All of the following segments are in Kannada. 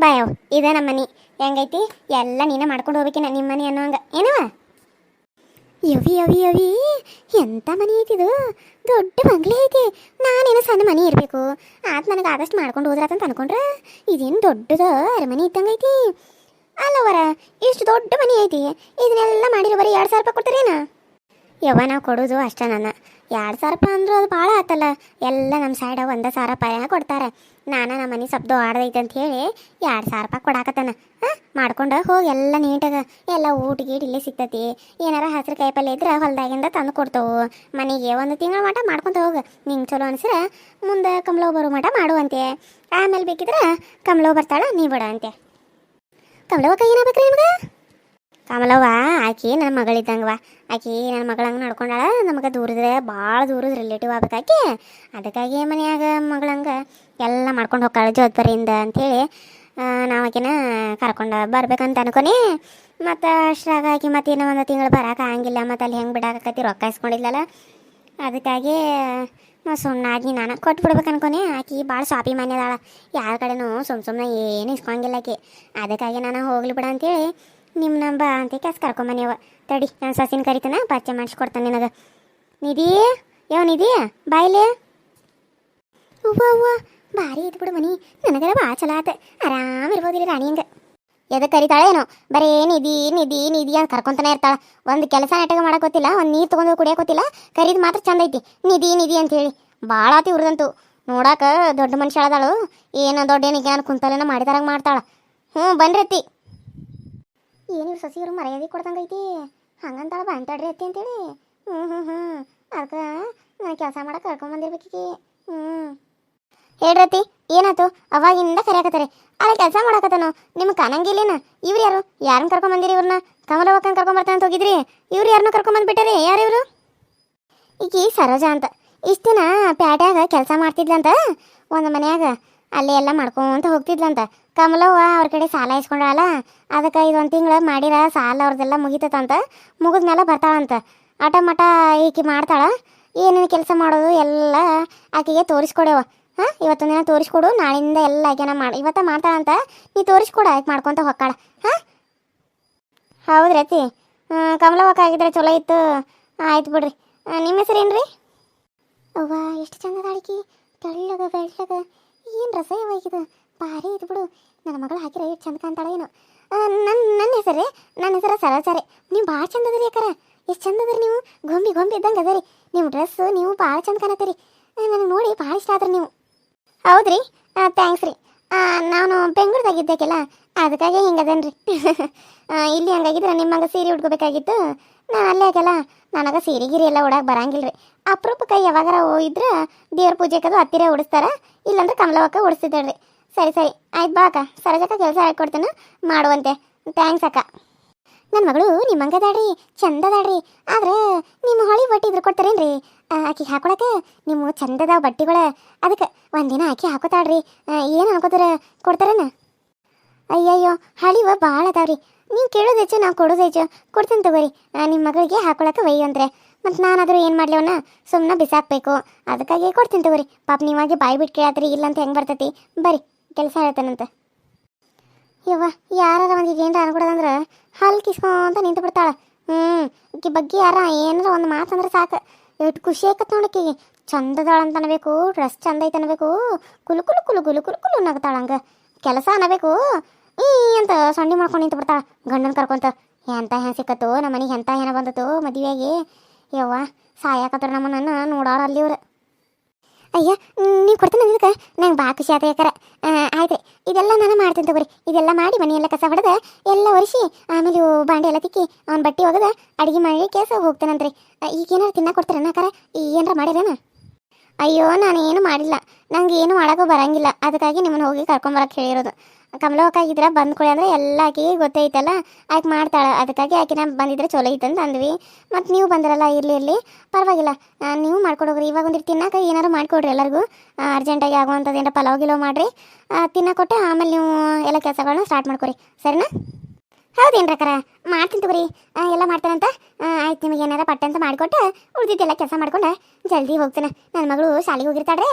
ಬಾಯವ್ ಇದ ನಮ್ಮ ಮನೆ. ಹೆಂಗೈತಿ? ಎಲ್ಲ ನೀನೇ ಮಾಡ್ಕೊಂಡು ಹೋಗ್ಬೇಕಿನ ನಿಮ್ಮ ಮನೆ ಅನ್ನೋಂಗ. ಏನವ ಯವಿ ಯವಿ ಯವಿ ಎಂತ ಮನೆ ಐತಿದು ದೊಡ್ಡ ಬಂಗ್ಲೆ ಐತಿ. ನಾನೇನು ಸಣ್ಣ ಮನೆ ಇರಬೇಕು. ಆತ ನನಗೆ ಆದಷ್ಟು ಮಾಡ್ಕೊಂಡು ಹೋದ್ರಾತಂತ ಅನ್ಕೊಂಡ್ರೆ? ಇದೇನು ದೊಡ್ಡದ ಅರಮನೆ ಇದ್ದಂಗೆ ಐತಿ? ಅಲ್ಲವರ ಇಷ್ಟು ದೊಡ್ಡ ಮನೆ ಐತಿ. ಇದನ್ನೆಲ್ಲ ಮಾಡಿರೋ ಬರೀ ಎರಡು ಸಾವಿರ ರೂಪಾಯಿ ಕೊಡ್ತಾರೇನ? ಯವ್ವ, ನಾವು ಕೊಡೋದು ಅಷ್ಟೇ ನನ್ನ. ಎರಡು ಸಾವಿರ ರೂಪಾಯಿ ಅಂದ್ರೂ ಅದು ಭಾಳ ಆತಲ್ಲ. ಎಲ್ಲ ನಮ್ಮ ಸೈಡ ಒಂದೇ ಸಾವಿರ ರೂಪಾಯಿ ಕೊಡ್ತಾರೆ. ನಾನು ನಮ್ಮ ಮನೆ ಸಬ್ದು ಆಡ್ದೈತೆ ಅಂತ ಹೇಳಿ ಎರಡು ಸಾವಿರ ರೂಪಾಯಿ ಕೊಡಾಕತ್ತಾನ. ಹಾಂ? ಮಾಡ್ಕೊಂಡು ಹೋಗಿ ಎಲ್ಲ ನೀಟಾಗ ಎಲ್ಲ ಊಟ ಗೀಟ ಇಲ್ಲೇ ಸಿಗ್ತತಿ. ಏನಾರ ಹಸಿರು ಕಾಯಿಪಲ್ಲೆ ಇದ್ರೆ ಹೊಲ್ದಾಗಿಂದ ತಂದು ಕೊಡ್ತೇವೆ. ಮನೆಗೆ ಒಂದು ತಿಂಗಳ ಮಟ ಮಾಡ್ಕೊಂತ ಹೋಗು. ನಿಂಗೆ ಚಲೋ ಅನಿಸ್ರೆ ಮುಂದೆ ಕಮಲೋ ಬರೋ ಮಟ ಮಾಡುವಂತೆ ಆಮೇಲೆ ಬೇಕಿದ್ರೆ ಕಮಲೋ ಬರ್ತಾಳ, ನೀ ಬಿಡ ಅಂತೆ. ಕಮಲೋ ಕೈ ಏನಾಗ್ಬೇಕ್ರಿ ನಿಮ್ಗೆ? ಕಮಲವ್ವ, ಆಕಿ ನನ್ನ ಮಗಳಿದ್ದಂಗವ. ಆಕಿ ನನ್ನ ಮಗಳಂಗೆ ನಡ್ಕೊಂಡಾಳ, ನಮಗೆ ದೂರದ ಭಾಳ ದೂರದ ರಿಲೇಟಿವ್ ಆಗ್ಬೇಕಾಕಿ ಅದಕ್ಕಾಗಿ ಮನೆಯಾಗ ಮಗಳಂಗೆ ಎಲ್ಲ ಮಾಡ್ಕೊಂಡು ಹೋಗ್ತಾಳೆ ಜೋದ್ಬರಿಯಿಂದ ಅಂಥೇಳಿ ನಾವು ಆಕಿನ ಕರ್ಕೊಂಡು ಬರ್ಬೇಕಂತ ಅನ್ಕೊನಿ. ಮತ್ತು ಅಷ್ಟಾಗ ಆಕಿ ಮತ್ತು ಇನ್ನೂ ಒಂದು ತಿಂಗಳು ಬರಕ್ಕೆ ಆಗಂಗಿಲ್ಲ, ಮತ್ತು ಅಲ್ಲಿ ಹೆಂಗೆ ಬಿಡಾಕತ್ತಿ ರೊಕ್ಕ ಇಸ್ಕೊಂಡಿದ್ಲಲ್ಲ. ಅದಕ್ಕಾಗಿ ಸುಮ್ಮನೆ ಆಗಿ ನಾನು ಕೊಟ್ಬಿಡ್ಬೇಕು ಅನ್ಕೊನಿ. ಆಕಿ ಭಾಳ ಶಾಪಿ ಮನೆ ಯಾರ ಕಡೆನೂ ಸುಮ್ಮ ಸುಮ್ಮನೆ ಏನು ಇಸ್ಕೊಂಗಿಲ್ಲ ಆಕಿ. ಅದಕ್ಕಾಗಿ ನಾನು ಹೋಗ್ಲಿ ಬಿಡ ಅಂತೇಳಿ ನಿಮ್ಮ ನಂಬ ಅಂತ ಕೆಸ್ ಕರ್ಕೊಂಬನಿಯವ ತಡಿ, ನಾನು ಸಸಿನ ಕರಿತಾನ ಪರಿಚಯ ಮಾಡಿಸ್ಕೊಡ್ತಾನೆ ನಿನಗೆ. ನಿಧಿ? ಯಾವ ನಿಧಿ ಬಾಯ್ಲೆ ಅವ್ವ ಅವ್ವ, ಭಾರಿ ಐತಿ ಬಿಡು ಮನಿ. ನನಗರ ಭಾಳ ಚಲೋ ಆತ. ಆರಾಮ ಇರ್ಬೋದಿಲ್ಲ ರಾಣಿ ಹಂಗೆ ಎದಕ್ಕೆ ಕರಿತಾಳೆ ಏನೋ? ಬರೀ ನಿಧಿ ನಿಧಿ ನಿಧಿ ಅಂತ ಕರ್ಕೊಂತಾನೆ ಇರ್ತಾಳೆ. ಒಂದು ಕೆಲಸ ನಾಟಕ ಮಾಡಕ್ ಗೊತ್ತಿಲ್ಲ, ಒಂದು ನೀರು ತೊಗೊಂಡು ಕುಡಿಯೋಕೆ ಗೊತ್ತಿಲ್ಲ. ಕರಿದು ಮಾತ್ರ ಚಂದ ಐತಿ. ನಿಧಿ ನಿಧಿ ಅಂತ ಹೇಳಿ. ಭಾಳ ಆತಿ ಇವ್ರದಂತೂ. ನೋಡಾಕ ದೊಡ್ಡ ಮನುಷ್ಯ ಅದಾಳು ಏನು ದೊಡ್ಡ ಏನಿಗೆ ನಾನು ಕುಂತಲೇನ ಮಾಡಿದಾರಂಗೆ ಮಾಡ್ತಾಳ. ಹ್ಞೂ ಬನ್ರತಿ ಏನು ಸಸಿಯರು ಮರ್ಯಾದೆ ಕೊಡ್ದಂಗೈತಿ? ಹಂಗಂತಾಳ ಬಂತಾಡ್ರಿ ಅತ್ತಿ ಅಂತೇಳಿ. ಹ್ಞೂ ಹ್ಞೂ ಹ್ಞೂ ಅದಕ್ಕೆ ನಾನು ಕೆಲಸ ಮಾಡಕ್ಕೆ ಬಂದಿರ್ಬೇಕಿ ಹ್ಞೂ ಹೇಳ್ರತಿ ಏನಾಯ್ತು? ಅವಾಗಿಂದ ಕರೆಯಾಕತ್ತಾರೆ. ಅಲ್ಲ ಕೆಲಸ ಮಾಡಾಕತ್ತಾನು? ನಿಮ್ಗೆ ಕಾಣಂಗಿಲ್ಲೇನ ಇವ್ರು ಯಾರು? ಯಾರನ್ನ ಕರ್ಕೊಂಬಂದಿರಿ ಇವ್ರನ್ನ? ಕಮಲವಕ್ಕನ ಕರ್ಕೊಂಬರ್ತಾನೆ ಅಂತ ಹೋಗಿದ್ರಿ? ಇವ್ರು ಯಾರನ್ನ ಕರ್ಕೊಂಬಂದ್ಬಿಟ್ಟಾರೆ ಯಾರು ಇವರು? ಈಕಿ ಸರೋಜಾ ಅಂತ. ಇಷ್ಟು ದಿನ ಪ್ಯಾಟ್ಯಾಗ ಕೆಲಸ ಮಾಡ್ತಿದ್ಲಂತ. ಒಂದು ಮನ್ಯಾಗ ಅಲ್ಲಿ ಎಲ್ಲ ಮಾಡ್ಕೊಂತ ಹೋಗ್ತಿದ್ಲಂತ. ಕಮಲವ್ವ ಅವ್ರ ಕಡೆ ಸಾಲ ಇಸ್ಕೊಂಡಾಳ. ಅದಕ್ಕೆ ಇದೊಂದು ತಿಂಗಳು ಮಾಡಿರ, ಸಾಲ ಅವ್ರದ್ದೆಲ್ಲ ಮುಗಿತೈತಂತ ಮುಗಿದ್ಮೇಲೆ ಬರ್ತಾಳಂತ. ಆಟ ಮಟ ಈಕಿ ಮಾಡ್ತಾಳ. ಏನೇನು ಕೆಲಸ ಮಾಡೋದು ಎಲ್ಲ ಆಕೆಗೆ ತೋರಿಸ್ಕೊಡೆವ. ಹಾಂ, ಇವತ್ತೊಂದು ದಿನ ತೋರಿಸ್ಕೊಡು, ನಾಳಿಂದ ಎಲ್ಲ ಆಕೆನ ಮಾಡಿ, ಇವತ್ತ ಮಾಡ್ತಾಳಂತ, ನೀ ತೋರಿಸ್ಕೊಡು ಆಕೆ ಮಾಡ್ಕೊತ ಹೊಕ್ಕಾಳ. ಹಾಂ? ಹೌದ್ರಿ ಅತ್ತಿ. ಕಮಲವ್ವಕ್ಕ ಆಗಿದ್ರೆ ಚಲೋ ಇತ್ತು. ಆಯ್ತು ಬಿಡ್ರಿ. ನಿಮ್ಮ ಹೆಸರು ರೀ ಅವ್ವ, ಎಷ್ಟು ಚಂದ ಅಡಿಕೆ ತೆಳ್ಳಗ, ಬೆಳ್ಳಗ. ಏನು ರಸ ಇವಾಗಿದು ಭಾರಿ ಇದು ಬಿಡು. ನನ್ನ ಮಗಳು ಹಾಕಿರೋ ಎಷ್ಟು ಚಂದ ಕಾಣ್ತಾಳೆ ಏನು. ನನ್ನ ನನ್ನ ಹೆಸರೇ ನನ್ನ ಹೆಸರು ಸರೋಜಾರೆ ನೀವು ಭಾಳ ಚಂದ ಅದರಿ ಅಕ್ಕರ. ಎಷ್ಟು ಚಂದ ಅದರಿ ನೀವು. ಗೊಂಬಿ ಗೊಂಬಿ ಇದ್ದಂಗೆ ಅದರಿ. ನಿಮ್ಮ ಡ್ರೆಸ್ ನೀವು ಭಾಳ ಚಂದ ಕಾಣತ್ತೀರಿ. ನನಗೆ ನೋಡಿ ಭಾಳ ಇಷ್ಟ ಆದ್ರಿ ನೀವು. ಹೌದ್ರಿ? ಥ್ಯಾಂಕ್ಸ್ ರೀ. ನಾನು ಬೆಂಗಳೂರದಾಗಿದ್ದಕ್ಕೆಲ್ಲ ಅದಕ್ಕಾಗಿ ಹಿಂಗದನ್ರಿ. ಇಲ್ಲಿ ಹಂಗಾಗಿದ್ರೆ ನಿಮ್ಮಂಗೆ ಸೀರೆ ಉಟ್ಕೋಬೇಕಾಗಿತ್ತು? ನಾನು ಅಲ್ಲೇ ಆಗಲ್ಲ ನನಗೆ ಸೀರೆ ಗಿರಿ ಎಲ್ಲ ಉಡಕ್ಕೆ ಬರಂಗಿಲ್ಲ ರೀ ಅಪರೂಪಕ್ಕೆ ಯಾವಾಗಾರ ಹೋಗಿದ್ರೆ ದೇವ್ರ ಪೂಜೆಗದು ಹತ್ತಿರ ಉಡಿಸ್ತಾರ? ಇಲ್ಲಾಂದ್ರೆ ಕಮಲವಕ್ಕ ಉಡಿಸ್ತಿದ್ದಾಳ್ರಿ. ಸರಿ ಸರಿ. ಆಯ್ತು ಬಾ ಅಕ್ಕ. ಸರಜಕ್ಕ ಕೆಲಸ ಹಾಕಿ ಕೊಡ್ತೇನೆ. ಮಾಡುವಂತೆ. ಥ್ಯಾಂಕ್ಸ್ ಅಕ್ಕ. ನನ್ನ ಮಗಳು ನಿಮ್ಮ ನಿಮ್ಮಂಗದಾಡ್ರಿ ಚಂದದಾಡ್ರಿ ಆದ್ರೆ ನಿಮ್ಮ ಹೊಳಿ ಬಟ್ಟೆ ಇದ್ರ ಕೊಡ್ತಾರೇನ್ರಿ? ಆಕಿ ಹಾಕೊಳಕ ನಿಮ್ಮ ಚಂದದ ಬಟ್ಟಿಗಳ ಅದಕ್ಕೆ ಒಂದಿನ ಆಕಿ ಹಾಕೋತಾಳ್ರಿ. ಏನು ಹಾಕೋತಾರ ಕೊಡ್ತಾರೇನ? ಅಯ್ಯಯ್ಯೋ, ಹಳಿವ ಭಾಳ ಅದಾವ್ರಿ. ನೀವು ಕೇಳೋದು ನಾವು ಕೊಡೋದು ಕೊಡ್ತೀನಿ ತಗೋರಿ. ನಿಮ್ಮ ಮಗಳಿಗೆ ಹಾಕೊಳಕ್ಕೆ ಒಯ್ಯಿ ಅಂದ್ರೆ. ಮತ್ತು ನಾನಾದರೂ ಏನು ಮಾಡ್ಲವನ? ಸುಮ್ಮನೆ ಬಿಸಾಕ್ಬೇಕು. ಅದಕ್ಕಾಗಿ ಕೊಡ್ತೀನಿ ತಗೋರಿ. ಪಾಪ ನೀವಾಗಿ ಬಾಯಿ ಬಿಟ್ಟು ಕೇಳಾತ್ರಿ ಇಲ್ಲ ಅಂತ ಹೆಂಗೆ ಬರ್ತೈತಿ? ಬರ್ರಿ ಕೆಲಸ ಹೇಳ್ತಾನಂತ. ಯವ್ವ ಯಾರು ಒಂದು ಏನಾರ ಅನ್ಕೊಡೋದಂದ್ರೆ ಹಾಲು ಕಿಸ್ಕೊಂತ ನಿಂತು ಬಿಡ್ತಾಳೆ ಹ್ಞೂ ಈಕಿ ಬಗ್ಗೆ ಯಾರ ಏನಾರ ಒಂದು ಮಾತಂದ್ರೆ ಸಾಕು. ಎಷ್ಟು ಖುಷಿ ಆಕತ್ ನೋಡಕಿ ಚಂದದಾಳ ಅಂತ ಅನ್ಬೇಕು, ಡ್ರೆಸ್ ಚಂದ ಐತೆ ಅನ್ಬೇಕು. ಕುಲು ಕುಲು ಕುಲು ಕುಲು ಕುಲು ಕುಲು ನಗ್ತಾಳ ಹಂಗೆ. ಕೆಲಸ ಅನ್ನಬೇಕು ಈ ಅಂತ ಸೊಂಡಿ ಮಾಡ್ಕೊಂಡು ನಿಂತು ಬಿಡ್ತಾಳ ಗಂಡನ ಕರ್ಕೊಂತ, ಎಂತ ಹೆಂಗೆ ಸಿಕ್ಕತ್ತೋ? ನಮ್ಮ ಮನೆಗೆ ಎಂತ ಏನ ಬಂದತ್ತೋ ಮದುವೆಯಾಗಿ? ಯವ್ವ, ಸಾಯಾಕತ್ರ ನಮ್ಮನ್ನ ನೋಡಾರ ಅಲ್ಲಿ ಇವ್ರು. ಅಯ್ಯ ನೀವು ಕೊಡ್ತೀನಿ ಅಂದಿದ್ದಕ್ಕೆ? ನಂಗೆ ಭಾಳ ಖುಷಿ ಆಯ್ತು ಯಾಕಾರ ಆಯ್ತು ಇದೆಲ್ಲ ನಾನು ಮಾಡ್ತೀನಿ ತಗೋರಿ. ಇದೆಲ್ಲ ಮಾಡಿ ಮನೆಯೆಲ್ಲ ಕಸ ಹೊಡೆದ ಎಲ್ಲ ಒರೆಸಿ, ಆಮೇಲೆ ಬಾಂಡೆ ಎಲ್ಲ ತಿಕ್ಕಿ ಅವ್ನ ಬಟ್ಟೆ ಒಗದ ಅಡುಗೆ ಮಾಡಿ ಕೆಲಸ ಹೋಗ್ತಾನಂತ್ರಿ. ಈಗ ಏನಾರು ತಿನ್ನಕ್ಕೆ ಕೊಡ್ತಾರಣ್ಣ ಅಕ್ಕಾರ? ಏನಾರ ಮಾಡಿರೇನ? ಅಯ್ಯೋ ನಾನು ಏನು ಮಾಡಿಲ್ಲ. ನಂಗೆ ಏನು ಮಾಡೋಕ್ಕೂ ಬರಂಗಿಲ್ಲ. ಅದಕ್ಕಾಗಿ ನಿಮ್ಮನ್ನು ಹೋಗಿ ಕರ್ಕೊಂಬರಕ್ಕೆ ಹೇಳಿರೋದು. ಕಮಲವಕ್ಕಾಗಿದ್ರೆ ಇದ್ರ ಬಂದ್ಕೊಳ್ಳಿ ಅಂದ್ರೆ ಎಲ್ಲ ಆಕಿ ಗೊತ್ತೈತಲ್ಲ ಆಯ್ಕೆ ಮಾಡ್ತಾಳೆ. ಅದಕ್ಕಾಗಿ ಆಕೆ ನಾ ಬಂದಿದ್ರೆ ಚಲೋ ಐತಂತ ಅಂದ್ವಿ. ಮತ್ತು ನೀವು ಬಂದಿರಲ್ಲ ಇರಲಿ ಇರಲಿ. ಪರವಾಗಿಲ್ಲ. ನೀವು ಮಾಡ್ಕೊಡೋಗ್ರಿ ಇವಾಗ ಒಂದಿಟ್ಟು ತಿನ್ನಕ್ಕೆ ಏನಾರು ಮಾಡಿಕೊಡ್ರಿ ಎಲ್ಲರಿಗೂ. ಅರ್ಜೆಂಟಾಗಿ ಆಗುವಂಥದ್ದು ಏನಾರ ಪಲಾವ್ ಗಿಲೋ ಮಾಡಿರಿ. ತಿನ್ನಕ್ಕೆ ಕೊಟ್ಟೆ ಆಮೇಲೆ ನೀವು ಎಲ್ಲ ಕೆಲಸಗಳನ್ನ ಸ್ಟಾರ್ಟ್ ಮಾಡ್ಕೊರಿ. ಸರಿನಾ? ಹೌದೇನು ಪ್ರಕಾರ ಮಾಡ್ತೀನಿ ತಗೋರಿ. ಎಲ್ಲ ಮಾಡ್ತಾನಂತ? ಆಯ್ತು ನಿಮಗೆ ಏನಾರ ಪಟ್ಟ ಅಂತ ಮಾಡಿಕೊಟ್ಟು ಉಳಿದಿದ್ದೆಲ್ಲ ಕೆಲಸ ಮಾಡ್ಕೊಂಡು ಜಲ್ದಿ ಹೋಗ್ತಾನೆ. ನನ್ನ ಮಗಳು ಶಾಲೆಗೆ ಹೋಗಿರ್ತಾಳ್ರಿ.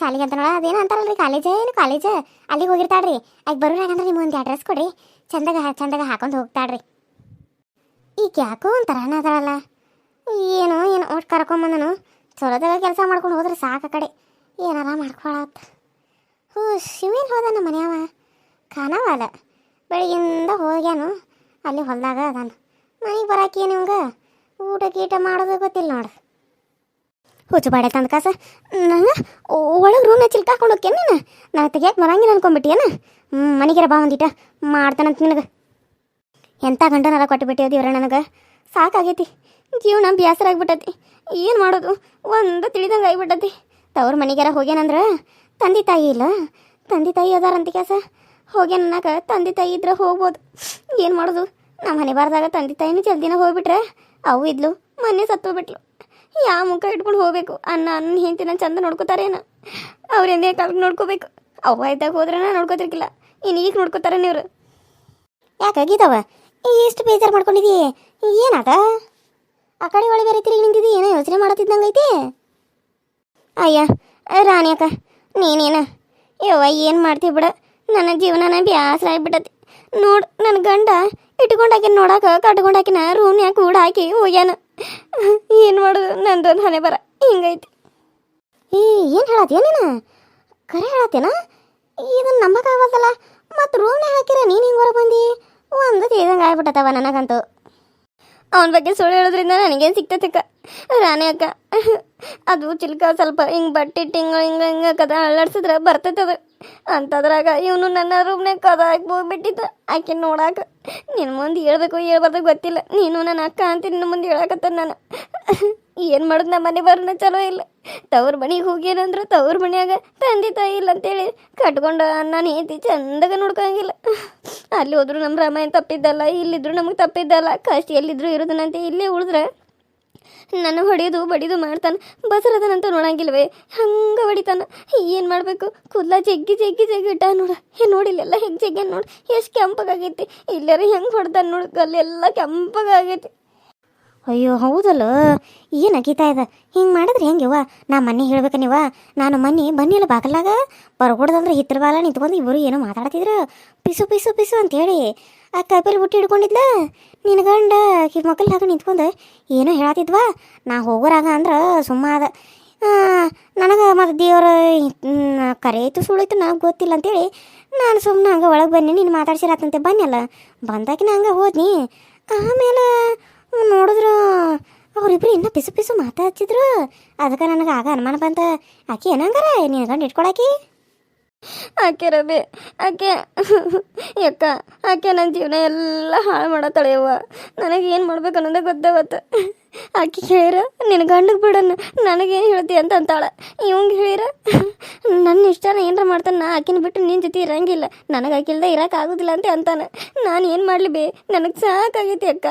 ಶಾಲಿಗೆ ಅಂತ ನೋಡ, ಅದೇನು ಅಂತಾರಲ್ರಿ ಕಾಲೇಜ್ ಏನು ಕಾಲೇಜ್ ಅಲ್ಲಿಗೆ ಹೋಗಿರ್ತಾಳ್ರಿ. ಆಗ ಬರೋರಾಗಂದ್ರೆ ನಿಮ್ಮ ಒಂದು ಅಡ್ರೆಸ್ ಕೊಡ್ರಿ. ಚಂದಾಗ ಚಂದಾಗ ಹಾಕೊಂಡು ಹೋಗ್ತಾಳ್ರಿ. ಈಗ ಯಾಕೋ ಒಂಥರ ಅದಾಳಲ್ಲ. ಏನು ಏನು ಒಟ್ಟು ಕರ್ಕೊಂಬಂದನು. ಚಲೋದಾಗ ಕೆಲಸ ಮಾಡ್ಕೊಂಡು ಹೋದ್ರೆ ಸಾಕು ಕಡೆ. ಏನಾರ ಮಾಡ್ಕೊಳತ್ತ ಹ್ಞೂ ಶಿವೇನು ಹೋದ ನಮ್ಮ ಮನೆಯವ ಕಾಣವಲ್ಲ ಬೆಳಗಿಂದ ಹೋಗ್ಯಾನು. ಅಲ್ಲಿ ಹೊಲ್ದಾಗ ಅದಾನ. ಮನೆಗೆ ಬರಾಕಿ ನಿಮ್ಗೆ ಊಟ ಗೀಟ ಮಾಡೋದು ಗೊತ್ತಿಲ್ಲ ನೋಡು. ಹುಚ್ಚು ಬಾಡ ತಂದ ಕಾಸ. ನಂಗೆ ಒಳಗೆ ರೂಮ್ನ ಚಿಲ್ಕ ಹಾಕೊಂಡು ಹೋಗ್ಯನ ನೀನು. ನಾನು ತೆಗಿಯಕ್ಕೆ ಬರಂಗಿಲ್ಲ ಅನ್ಕೊಂಡ್ಬಿಟ್ಟಿಯೇನ ಹ್ಞೂ ಮನೆಗಿರ ಬಾ ಒಂದಿಟ. ಮಾಡ್ತಾನಂತ ನಿನಗೆ. ಎಂಥ ಗಂಡನಾರ ಕೊಟ್ಟುಬಿಟ್ಟಿ ದೇವ್ರ ನನಗೆ? ಸಾಕಾಗೈತಿ. ಜೀವನ ಬೇಸರ ಆಗ್ಬಿಟ್ಟತಿ ಏನು ಮಾಡೋದು? ಒಂದು ತಿಳಿದಂಗೆ ಆಗ್ಬಿಟ್ಟತಿ. ತವ್ರ ಮನೆಗಾರ ಹೋಗ್ಯಾನಂದ್ರೆ ತಂದೆ ತಾಯಿ ಇಲ್ಲ. ತಂದೆ ತಾಯಿ ಅದಾರಂತ ಕೆಲಸ ಹೋಗ್ಯಾನ ಅನ್ನಕ ತಂದೆ ತಾಯಿ ಇದ್ರೆ ಹೋಗ್ಬೋದು. ಏನು ಮಾಡೋದು? ನಮ್ಮ ಮನೆ ಬಾರ್ದಾಗ ತಂದೆ ತಾಯಿನೂ ಜಲ್ದಿನ ಹೋಗ್ಬಿಟ್ರೆ ಅವು ಇದ್ಲು, ಮೊನ್ನೆ ಸತ್ತೋಗ್ಬಿಟ್ಲು ಯಾವ ಮುಖ ಇಟ್ಕೊಂಡು ಹೋಗ್ಬೇಕು? ಅನ್ನ ಅನ್ನ ಹೆಂಡತಿನ ಚಂದ ನೋಡ್ಕೋತಾರೇನ? ಅವ್ರು ಎಂದೇ ಕಾಲಕ್ಕೆ ನೋಡ್ಕೋಬೇಕು. ಅವ್ವ ಇದ್ದಾಗ ಹೋದ್ರೆ ನೋಡ್ಕೋತಿರ್ಕಿಲ್ಲ. ಇನ್ನು ಈಗ ನೋಡ್ಕೋತಾರೆ ನೀವ್ರು ಯಾಕಾಗಿದ್ದಾವ ಎಷ್ಟು ಬೇಜಾರು ಮಾಡ್ಕೊಂಡಿದೀ ಏನಾಟ ಆ ಕಡೆ ಒಳಗೆ ಬೇರೆ ತಿರುಗಿ ನಿಂತಿದ್ದಿ, ಏನೋ ಯೋಚನೆ ಮಾಡತ್ತಿದ್ದಂಗೈತಿ. ಅಯ್ಯ, ರಾಣಿ ಅಕ್ಕ, ನೀನೇನ? ಯವ್ವ, ಏನು ಮಾಡ್ತೀವಿ ಬಿಡ? ನನ್ನ ಜೀವನನ ಬ್ಯಾಸರ ಆಗ್ಬಿಟ್ಟತಿ ನೋಡು ನನ್ನ ಗಂಡ ಇಟ್ಕೊಂಡಾಕಿನ ನೋಡಾಕ ಕಟ್ಕೊಂಡಾಕಿನ ರೂಮ್ನ್ಯಾಗ ಕೂಡ ಹಾಕಿ ಹೋಗ್ಯಾನ. ಏನು ಮಾಡೋದು? ನಂದು ಹಣೆ ಬರ. ಹಿಂಗೈತಿ. ಏ, ಏನು ಹೇಳತ್ತೀಯ ನೀನು? ಕರೆ ಹೇಳತ್ತೇನ? ಇದನ್ನ ನಂಬಕ್ಕಾಗಲ್ಲ ಮತ್ತು ರೂಮ್ನ್ಯಾಗ ಹಾಕಿರ ನೀನು ಹಿಂಗೆ ಹೊರಗೆ ಬಂದಿ? ಒಂದು ತೀದಂಗೆ ಆಗ್ಬಿಟ್ಟತವ ನನಗಂತೂ. ಅವನ ಬಗ್ಗೆ ಸುಳ್ಳು ಹೇಳೋದ್ರಿಂದ ನನಗೇನು ಸಿಕ್ತತಿಕ್ಕ ರಾಣಿ ಅಕ್ಕ, ಅದು ಚಿಲ್ಕ ಸ್ವಲ್ಪ ಹಿಂಗೆ ಬಟ್ಟೆ ಇಟ್ಟು ಹಿಂಗೆ ಹಿಂಗೆ ಕದ ಅಳ್ಳಾಡ್ಸಿದ್ರೆ ಬರ್ತೈತೆ ಅದು ಅಂತದ್ರಾಗ ಇವನು ನನ್ನ ರೂಮ್ನಾಗ ಕದ ಹಾಕಿ ಆಕೆ ನೋಡಾಕ ನಿನ್ನ ಮುಂದೆ ಹೇಳ್ಬೇಕು ಹೇಳ್ಬಾರ್ದು ಗೊತ್ತಿಲ್ಲ. ನೀನು ನನ್ನ ಅಕ್ಕ ಅಂತ ನಿನ್ನ ಮುಂದೆ ಹೇಳಕತ್ತ ನಾನು. ಏನು ಮಾಡೋದು ನಮ್ಮ ಮನೆ ಬರೋಣ ಚಲೋ ಇಲ್ಲ. ತವ್ರ ಮನೆಗೆ ಹೋಗ್ಯಾನಂದ್ರೆ ತವ್ರ ಮನೆಯಾಗ ತಂದೆ ತಾಯಿ ಇಲ್ಲ ಅಂತೇಳಿ ಕಟ್ಕೊಂಡು ನಾನು ಏತಿ ಚಂದಾಗ ನೋಡ್ಕೊಂಗಿಲ್ಲ. ಅಲ್ಲಿ ಹೋದ್ರು ನಮ್ಮ ರಾಮಾಯಣ ತಪ್ಪಿದ್ದಲ್ಲ, ಇಲ್ಲಿದ್ರು ನಮಗೆ ತಪ್ಪಿದ್ದಲ್ಲ ಕಷ್ಟ ಎಲ್ಲಿದ್ರು ಇರೋದನ್ನಂತೆ ಇಲ್ಲೇ ಉಳಿದ್ರೆ ನನ್ನ ಹೊಡೆಯೋದು ಬಡಿದು ಮಾಡ್ತಾನೆ ಬಸರದನಂತ ನೋಡಂಗಿಲ್ವೇ? ಹಂಗ ಹೊಡಿತಾನ. ಏನು ಮಾಡಬೇಕು? ಕೂದಲ ಜಗ್ಗಿ ಜಗ್ಗಿ ಜಗ್ಗಿ ಇಟ್ಟ ನೋಡ. ಏ ನೋಡಿಲ್ಲೆಲ್ಲ ಹೆಂಗೆ ಜಗ್ಗಿ ನೋಡಿ. ಎಷ್ಟು ಕೆಂಪಗಾಗೈತಿ ಇಲ್ಲರ ಹೆಂಗೆ ಹೊಡ್ದಾನ ನೋಡು. ಅಲ್ಲೆಲ್ಲ ಕೆಂಪಗಾಗೈತಿ ಅಯ್ಯೋ, ಹೌದಲ್ಲ? ಏನು ಅಗೀತಾ ಇದೆ ಹಿಂಗೆ ಮಾಡಿದ್ರೆ ಹೆಂಗೆವ್ವ ನಾ ಮನೆ ಹೇಳ್ಬೇಕು ನೀವ ನಾನು ಮೊನ್ನೆ ಬನ್ನಿಲ್ಲ ಬಾಗಲಾಗ ಬರ್ಕೊಡ್ದಂದ್ರೆ ಹಿತ್ರ ಬಾಲ ನಿಂತ್ಕೊಂಡು ಇಬ್ಬರು ಏನೋ ಮಾತಾಡ್ತಿದ್ರು. ಪಿಸು ಪಿಸು ಪಿಸು ಅಂತೇಳಿ. ಆ ಕೈಪಲ್ಲಿ ಬುಟ್ಟಿ ಹಿಡ್ಕೊಂಡಿದ್ಲ? ನಿನ್ನ ಗಂಡ ಕಿ ಮಕ್ಕಳು ಹಾಕಿ ನಿಂತ್ಕೊಂಡು ಏನೋ ಹೇಳತ್ತಿದ್ವಾ ನಾ ಹೋಗೋರಾಗ ಅಂದ್ರೆ ಸುಮ್ಮ ಅದ. ನನಗೆ ಮತ್ತು ದೇವ್ರ ಕರೆಯಿತು ಸುಳಿತು ನನಗೆ ಗೊತ್ತಿಲ್ಲ ಅಂತೇಳಿ ನಾನು ಸುಮ್ಮನೆ ಹಂಗೆ ಒಳಗೆ ಬನ್ನಿ, ನೀನು ಮಾತಾಡ್ಸಿರತ್ತಂತೆ ಬನ್ನಲ್ಲ ಬಂದಾಕಿನ ಹಂಗೆ ಹೋದ್ನಿ. ಆಮೇಲೆ ನೋಡಿದ್ರು ಅವರಿಬ್ರು ಇನ್ನೂ ಪಿಸು ಪಿಸು ಮಾತಾಡ್ತಿದ್ರು. ಅದಕ್ಕೆ ನನಗೆ ಆಗ ಅನುಮಾನ ಬಂತ. ಆಕೆ ಏನಂಗಾರ ನೀನು ಗಂಡು ಇಟ್ಕೊಳಕಿ? ಆಕೆ ರವಿ, ಆಕೆ ಯಕ್ಕ ಆಕೆ ನನ್ನ ಜೀವನ ಎಲ್ಲ ಹಾಳು ಮಾಡತ್ತಾಳೆ ಯವ್ವ ನನಗೆ ಏನು ಮಾಡ್ಬೇಕು ಅನ್ನೋದೇ ಗೊತ್ತಾಗತ್ತೆ ಆಕೆ ಹೇಳಿರ, ನಿನ್ನ ಗಂಡಗೆ ಬಿಡನ್ನ, ನನಗೇನು ಹೇಳ್ತಿ ಅಂತ ಅಂತಾಳೆ. ಇವಂಗೆ ಹೇಳಿರ, ನನ್ನ ಇಷ್ಟನ ಏನಾರ ಮಾಡ್ತಾನೆ, ನಾ ಆಕಿನ ಬಿಟ್ಟು ನಿನ್ನ ಜೊತೆ ಇರಂಗಿಲ್ಲ. ನನಗೆ ಆಕಿಲ್ದೆ ಆಗೋದಿಲ್ಲ ಅಂತ ಅಂತಾನೆ. ನಾನು ಏನು ಮಾಡಲಿ ಬೇ, ನನಗೆ ಸಾಕಾಗೈತಿ ಅಕ್ಕ.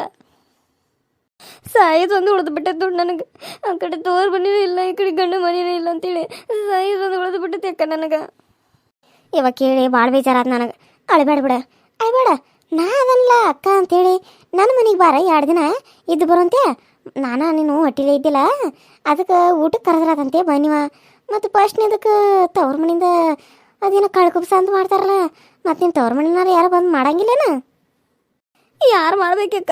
ಸಾಯೋದೊಂದು ಉಳಿದು ಬಿಟ್ಟದ್ದು ನನಗೆ. ಆ ಕಡೆ ತೋರ್ ಮನೇನೂ ಇಲ್ಲ, ಈ ಕಡೆ ಗಂಡು ಮನೇನೂ ಇಲ್ಲ ಅಂತೇಳಿ ಸಾಯೋದೊಂದು ಉಳಿದು ಬಿಟ್ಟೈತಿ ಅಕ್ಕ ನನಗೆ. ಇವಾಗ ಕೇಳಿ ಭಾಳ ಬೇಜಾರಾದ ನನಗೆ. ಅಳಬೇಡ ಬಿಡ ಅಳಬೇಡ ನಾ ಅದನ್ಲ ಅಕ್ಕ ಅಂತೇಳಿ ನನ್ನ ಮನೆಗೆ ಬಾರ ಎರಡು ದಿನ ಇದ್ದು ಬರುವಂತೆ ನಾನು ನೀನು ಹೊಟ್ಟಿಲೇ ಇದ್ದಿಲ್ಲ. ಅದಕ್ಕೆ ಊಟಕ್ಕೆ ಕರೆದ್ರದಂತೆ ಬನ್ನಿವ ಮತ್ತು ಫಸ್ಟ್ನೇದಕ್ಕೆ ತವ್ರ ಮನೆಯಿಂದ ಅದೇನೋ ಕಳ್ಕೊಬ್ಸ ಅಂತ ಮಾಡ್ತಾರಲ್ಲ, ಮತ್ತು ನಿನ್ನ ತವ್ರ ಮನಿನ ಯಾರು ಬಂದು ಮಾಡಂಗಿಲ್ಲೇನ? ಯಾರು ಮಾಡ್ಬೇಕಕ್ಕ?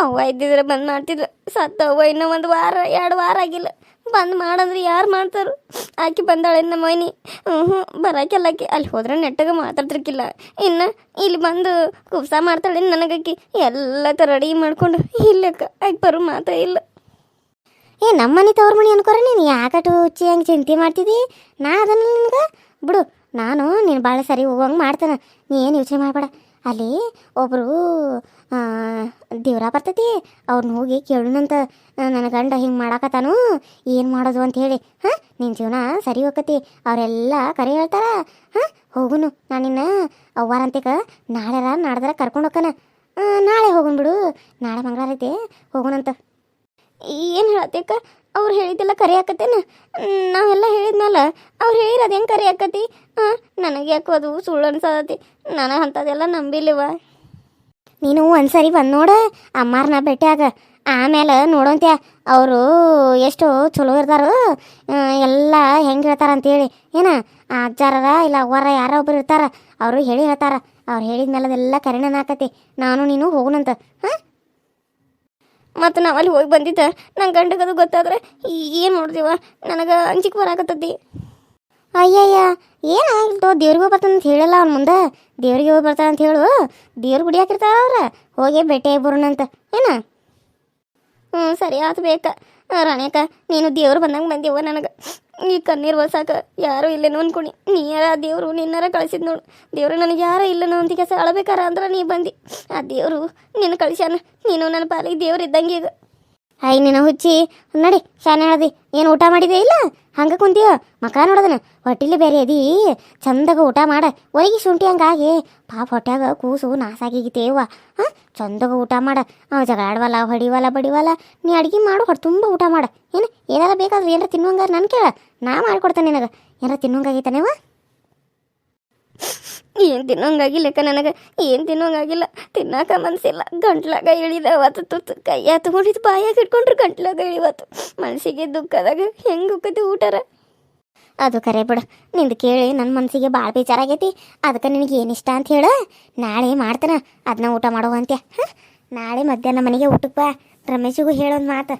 ಅವ್ವ ಇದ್ದಿದ್ರೆ ಬಂದು ಮಾಡ್ತಿದ್ರು ಸತ್ತ ಅವ್ವ ಇನ್ನೂ ಒಂದು ವಾರ, ಎರಡು ವಾರ ಆಗಿಲ್ಲ. ಬಂದು ಮಾಡಂದ್ರೆ ಯಾರು ಮಾಡ್ತಾರು? ಆಕೆ ಬಂದಾಳೆ ನಮ್ಮ ಮೈನಿ. ಹ್ಞೂ ಹ್ಞೂ ಬರಾಕೆಲ್ಲಕ್ಕೆ ಅಲ್ಲಿ ಹೋದ್ರೆ ನೆಟ್ಟಗೆ ಮಾತಾಡ್ತಿರ್ಕಿಲ್ಲ. ಇನ್ನು ಇಲ್ಲಿ ಬಂದು ಕುಬ್ಸ ಮಾಡ್ತಾಳೆ ನನಗಾಕಿ ಎಲ್ಲ ರೆಡಿ ಮಾಡ್ಕೊಂಡು ಇಲ್ಲಕ್ಕ ಆಕೆ ಬರೋ ಮಾತೇ ಇಲ್ಲ. ಏ, ನಮ್ಮ ಮನೆ ತವ್ರ ಮನೆ ಅನ್ಕೋರ ನೀನು. ಯಾಕಟು ಹುಚ್ಚಿ ಹಂಗೆ ಚಿಂತೆ ಮಾಡ್ತಿದ್ದಿ ನಾ ಅದನ್ನ ನಿನಗೆ? ಬಿಡು, ನಾನು ನೀನು ಭಾಳ ಸರಿ ಹೋಗಂಗೆ ಮಾಡ್ತೇನೆ. ನೀ ಏನು ಯೋಚನೆ ಮಾಡಬೇಡ. ಅಲ್ಲಿ ಒಬ್ಬರು ದೇವ್ರ ಬರ್ತೈತಿ ಅವ್ರನ್ನ ಹೋಗಿ ಕೇಳೋಣಂತ ನನ್ನ ಗಂಡ ಹಿಂಗೆ ಮಾಡಾಕತ್ತಾನು, ಏನು ಮಾಡೋದು ಅಂತ ಹೇಳಿ, ಹಾಂ ನಿನ್ನ ಜೀವನ ಸರಿ ಹೋಗತಿ ಅವರೆಲ್ಲ ಕರೆ ಹೇಳ್ತಾರ, ಹಾಂ, ಹೋಗುನು, ನಾನು ನಿನ್ನ ಅವ್ವಾರಂತಿಕ ನಾಳೆ ನಾಡ್ದಾರ ಕರ್ಕೊಂಡು ಹೋಗ್ಕನ ನಾಳೆ ಹೋಗುನ್ ಬಿಡು, ನಾಳೆ ಮಂಗಳವಾರ ಐತಿ ಹೋಗೋಣಂತ ಏನು ಹೇಳತ್ತಕ್ಕ ಅವ್ರು ಹೇಳಿದ್ದೆಲ್ಲ ಕರೆ ಆಕತ್ತೇನ ನಾವೆಲ್ಲ ಹೇಳಿದ್ನಲ್ಲ, ಅವ್ರು ಹೇಳಿರೋದು ಹೆಂಗೆ ಕರೆ ಆಕತಿ ಹಾಂ ನನಗೆ ಯಾಕೋ ಅದು ಸುಳ್ಳು ಅನ್ಸದತಿ ನನಗೆ ಅಂಥದ್ದೆಲ್ಲ ನಂಬಿಲ್ವ ನೀನು ಒಂದ್ಸರಿ ಬಂದು ನೋಡ ಅಮ್ಮಾರನ್ನ ಭೇಟಿಯಾಗ ಆಮೇಲೆ ನೋಡೋಂತ್ಯ, ಅವರು ಎಷ್ಟು ಚಲೋ ಇರ್ತಾರ ಎಲ್ಲ ಹೆಂಗೆ ಹೇಳ್ತಾರ ಅಂತೇಳಿ. ಏನ, ಅಜ್ಜಾರರ ಇಲ್ಲ ಅವ್ವಾರ ಯಾರೋ ಒಬ್ರು ಇರ್ತಾರ. ಅವರು ಹೇಳಿ ಹೇಳ್ತಾರ. ಅವ್ರು ಹೇಳಿದ್ಮೇಲೆ ಅದೆಲ್ಲ ಕರೆಣನ ಹಾಕತಿ ನಾನು ನೀನು ಹೋಗುನಂತ. ಹಾಂ? ಮತ್ತು ಅಲ್ಲಿ ಹೋಗಿ ಬಂದಿದ್ದೆ ನನ್ನ ಗಂಡಗದು ಗೊತ್ತಾದ್ರೆ ಏನು ನೋಡ್ದೀವ? ನನಗೆ ಅಂಜಿಕೆ ಬರಾಕತ್ತತಿ. ಅಯ್ಯಯ್ಯ ಏನಾಗಿಲ್ತೋ ದೇವ್ರಿಗೆ ಹೋಗಿ ಬರ್ತಾನೆ ಅಂತ ಹೇಳಿಲ್ಲ ಅವ್ನ ಮುಂದೆ? ದೇವ್ರಿಗೆ ಹೋಗಿ ಬರ್ತಾನೆ ಅಂತ ಹೇಳು. ದೇವ್ರು ಗುಡಿಯಾಕಿರ್ತಾರ ಅವ್ರ. ಹೋಗಿ ಭೇಟಿ ಬರೋಣಂತ. ಏನ? ಹ್ಞೂ ಸರಿ, ಆತು ಬೇಕ. ರಾಣ್ಯಕ್ಕ, ನೀನು ದೇವ್ರು ಬಂದಂಗೆ ಬಂದೇವ ನನಗೆ. ಈ ಕಣ್ಣೀರು ಬಳಸಾಕ ಯಾರು ಇಲ್ಲೇನೋ ನೀ ಯಾರ ದೇವರು, ನಿನ್ನಾರ ಕಳಿಸಿದ್ ನೋಡು. ದೇವರು ನನಗೆ ಯಾರ ಇಲ್ಲನೋ ಅಂತ ಕೆಲಸ ಅಳಬೇಕಾರ ಅಂದ್ರೆ ನೀ ಬಂದಿ. ಆ ದೇವರು ನಿನ್ನ ಕಳಿಸ್ಯಾನ, ನೀನು ನನ್ನ ಪಾಲಿಗೆ ದೇವ್ರು ಇದ್ದಂಗೆ ಈಗ. ಹಾಯ್ ನಿನ್ನ ಹುಚ್ಚಿ, ನೋಡಿ ಶಾನೆ ಹೇಳದಿ ಏನು ಊಟ ಮಾಡಿದೆ ಇಲ್ಲ? ಹಂಗೆ ಕುಂತೀವ ಮಕ ನೋಡದನ. ಹೊಟ್ಟಿಲಿ ಬೇರೆ ಅದಿ. ಚಂದಾಗ ಊಟ ಮಾಡ. ಒಯ್ಗಿ ಶುಂಠಿ ಹಂಗಾಗಿ. ಪಾಪ ಹೊಟ್ಯಾಗ ಕೂಸು ನಾಸಾಗಿಗಿತೇವ ಹಾಂ ಚಂದಾಗ ಊಟ ಮಾಡ. ಅವ ಜಗಳಾಡ್ವಲ್ಲ ಹೊಡಿವಲ್ಲ ಬಡಿವಲ್ಲ ನೀ ಅಡ್ಗೆ ಮಾಡು, ಹೊಟ್ಟೆ ತುಂಬ ಊಟ ಮಾಡ. ಏನು, ಏನಾರ ಬೇಕಾದ್ರೆ ಏನಾರ ತಿನ್ನುವಂಗಾರ ನಾನು ಕೇಳ. ನಾ ಮಾಡಿಕೊಡ್ತೇನೆ ನಿನಗೆ. ಏನಾರ ತಿನ್ನುವಂಗಾಗೈತಾನೇವ ಏನು ತಿನ್ನೋಂಗಾಗಿಲ್ಲಕ್ಕ ನನಗೆ, ಏನು ತಿನ್ನೋಂಗಾಗಿಲ್ಲ. ತಿನ್ನಾಕ ಮನಸ್ಸಿಲ್ಲ ಗಂಟ್ಲಾಗ ಇಳಿದವತ್ತು ತುತ್ತು ಕೈಯ ಹತ್ಕೊಂಡಿದ್ದು ಬಾಯಾಗ ಇಟ್ಕೊಂಡ್ರು ಗಂಟ್ಲಾಗ ಇಳಿವತ್ತು. ಮನಸ್ಸಿಗೆ ದುಃಖದಾಗ ಹೆಂಗೆ ಉಕ್ಕತಿ ಊಟರ? ಅದು ಕರೆ ಬಿಡು, ನಿಂದು ಕೇಳಿ ನನ್ನ ಮನಸ್ಸಿಗೆ ಭಾಳ ಬೇಜಾರಾಗೈತಿ. ಅದಕ್ಕೆ ನಿನಗೆ ಏನು ಇಷ್ಟ ಅಂತ ಹೇಳು. ನಾಳೆ ಮಾಡ್ತಾನ ಅದನ್ನ ಊಟ ಮಾಡುವ ಅಂತ್ಯ. ಹಾಂ? ನಾಳೆ ಮಧ್ಯಾಹ್ನ ಮನೆಗೆ ಊಟಕ್ಕೆ ರಮೇಶಿಗೂ ಹೇಳೋದು ಮಾತು.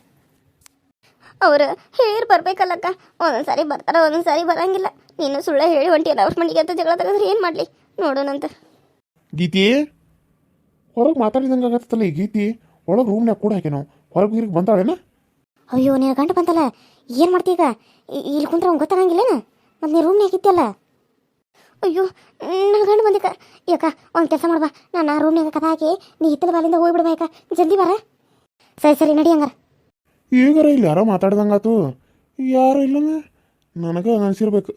ಅವ್ರು ಹೇಳಿ ಬರ್ಬೇಕಲ್ಲಕ್ಕ ಒಂದೊಂದು ಸಾರಿ ಬರ್ತಾರ ಒಂದೊಂದು ಸಾರಿ ಬರಂಗಿಲ್ಲ. ನೀನು ಸುಳ್ಳ ಹೇಳಿ ಹೊಂಟಿಯಲ್ಲ ಅವ್ರ ಮನೆಗೆ ಅಂತ ಜಗಳ ತೆಗೆದ್ರೆ ಏನು ಮಾಡಲಿ? ನೋಡೋಣಂತ. ಗೀತಿ? ಹೊರಗೆ ಮಾತಾಡಿದಂಗೆ ಆಗತ್ತಲ್ಲ ಈ ಗೀತಿ? ಒಳಗೆ ರೂಮ್ನ್ಯಾಗ ಕೂಡ ಹಾಕಿ ನಾವು ಹೊರಗೆ ಗೀರಿಗೆ ಬಂದಾಳೇನ? ಅಯ್ಯೋ ನೀನು ಗಂಟು ಬಂತಲ್ಲ ಏನು ಮಾಡ್ತೀಗ ಇಲ್ಲಿ ಕುಂತ್ರ ಅವ್ನು ಗೊತ್ತಾಗಂಗಿಲ್ಲೇನ? ಮತ್ತು ನೀ ರೂಮ್ನಾಗ ಇತ್ತಲ್ಲ ಅಯ್ಯೋ ನನ್ನ ಗಂಡು ಬಂದಿಕ್ಕ ಯಾಕ ಒಂದು ಕೆಲಸ ಮಾಡ್ಬಾ. ನಾನು ಆ ರೂಮ್ನಾಗ ಕಥ ಹಾಕಿ ನೀ ಹಿತ್ತಲ ಬಾಲಿಂದ ಹೋಗ್ಬಿಡ್ಬೇಕಾ ಜಲ್ದಿ ಬಾರ. ಸರಿ ಸರಿ ನಡಿ ಹಂಗಾರ. ಈಗಾರ ಇಲ್ಲಿ ಯಾರೋ ಮಾತಾಡ್ದಂಗಾತು ಯಾರು ಇಲ್ಲ ನನಗೆ ಅನ್ಸಿರ್ಬೇಕು.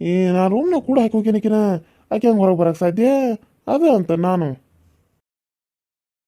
ಏ ನಾ ರೂಮ್ನಾಗ ಕೂಡ ಹಾಕಿ ಹೋಗ್ಯಾನಕಿನ. ಆಕೆ ಹಂಗೆ ಹೊರಗೆ ಬರಕ್ಕೆ ಸಾಧ್ಯ? ಅದ ಅಂತ ನಾನು.